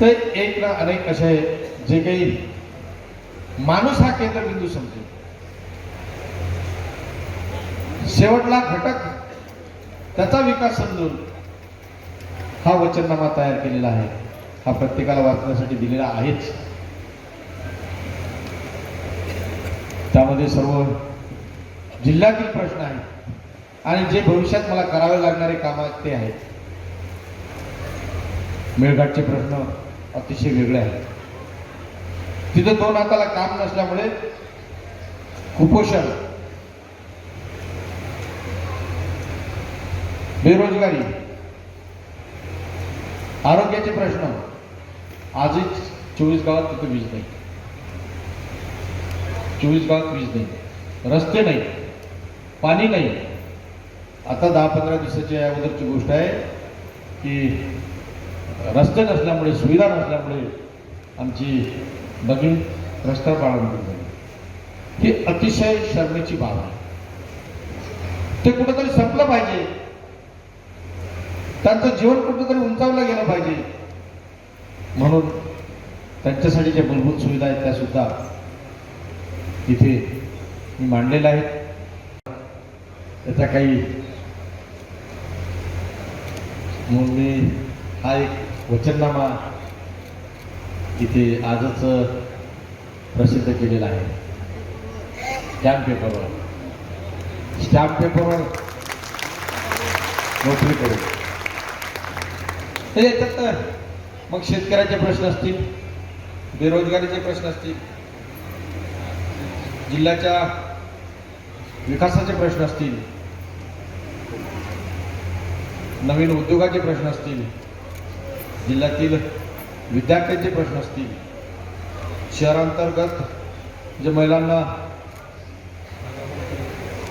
तर एक ना अनेक असे जे काही माणूस हा केंद्रबिंदू समजेल शेवटला घटक त्याचा विकास समजून हा वचननामा तयार केलेला आहे. हा प्रत्येकाला वाचण्यासाठी दिलेला आहेच. त्यामध्ये सर्व जिल्ह्यातील प्रश्न आहेत. आणि जे भविष्यात मला करावे लागणारे काम आहेत ते आहेत. मेळघाटचे प्रश्न अतिशय वेगळे आहेत तिथं दोन हाताला काम नसल्यामुळे कुपोषण बेरोजगारी आरोग्याचे प्रश्न. आजही चोवीस गावात तिथं वीज नाही. चोवीस गावात वीज नाही. रस्ते नाही. पाणी नाही. आता दहा पंधरा दिवसाच्या अगोदरची गोष्ट आहे की रस्ते नसल्यामुळे सुविधा नसल्यामुळे आमची बगीण रस्ता बाळगून झाली ही अतिशय शरणेची बाब आहे. ते कुठंतरी संपलं पाहिजे. त्यांचं जीवन कुठंतरी उंचावलं गेलं पाहिजे. म्हणून त्यांच्यासाठी ज्या मूलभूत सुविधा आहेत त्या सुद्धा इथे मी मांडलेल्या आहेत. त्याचा काही म्हणून मी हा एक वचननामा इथे आजच प्रसिद्ध केलेला आहे. स्टॅम्प पेपरवर स्टॅम्प पेपरवर नोकरी करू. हे तर. मग शेतकऱ्याचे प्रश्न असतील बेरोजगारीचे प्रश्न असतील जिल्ह्याच्या विकासाचे प्रश्न असतील नवीन उद्योगाचे प्रश्न असतील जिल्ह्यातील विद्यार्थ्यांचे प्रश्न असतील शहरांतर्गत जे महिलांना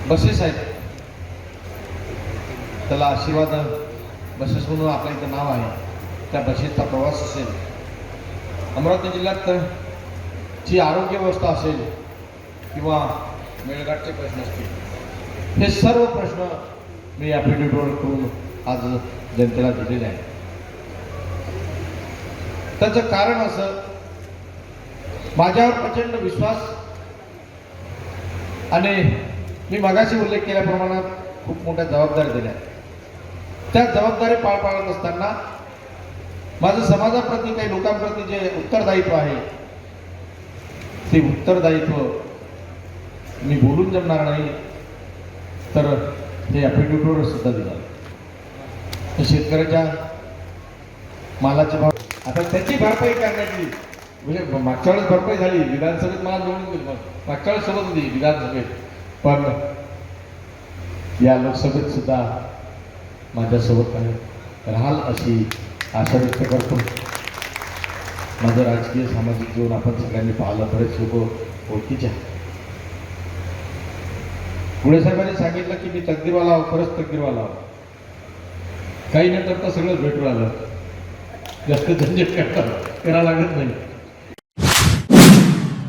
बसेस आहेत त्याला आशीर्वाद बसेस म्हणून आपल्या इथं नाव आहे. त्या बसेसचा प्रवास असेल अमरावती जिल्ह्यात ची आरोग्य व्यवस्था असेल किंवा मेळघाटचे प्रश्न असतील हे सर्व प्रश्न मी ॲफिडेविटवर करून आज जनतेला दिलेले आहे त्याचं कारण असं माझ्यावर प्रचंड विश्वास आणि मी मगाशी उल्लेख केल्याप्रमाणे खूप मोठ्या जबाबदारी दिल्या. त्या जबाबदारी पार पाडत असताना माझं समाजाप्रती काही लोकांप्रती जे उत्तरदायित्व आहे ते उत्तरदायित्व मी बोलून जमणार नाही तर ते ॲफिडेविटवर सुद्धा दिलं. शेतकऱ्याच्या मालाचे भाव आता त्याची भरपाई करण्याची म्हणजे मागच्या वेळेस भरपाई झाली विधानसभेत मला निवडून दिली मागच्या वेळेस सोबत होती विधानसभेत. पण या लोकसभेत सुद्धा माझ्यासोबत राहाल अशी आशा व्यक्त करतो. माझं राजकीय सामाजिक जीवन आपण सगळ्यांनी पाहिलं बरेच लोक ओळखीचे आहेत पुढे साहेबांनी सांगितलं की मी तकदीरवाला आहो खरंच तकदीरवाला आहो. काही न करता सगळंच भेटून आलं जास्त झंझट करता करावं लागत नाही.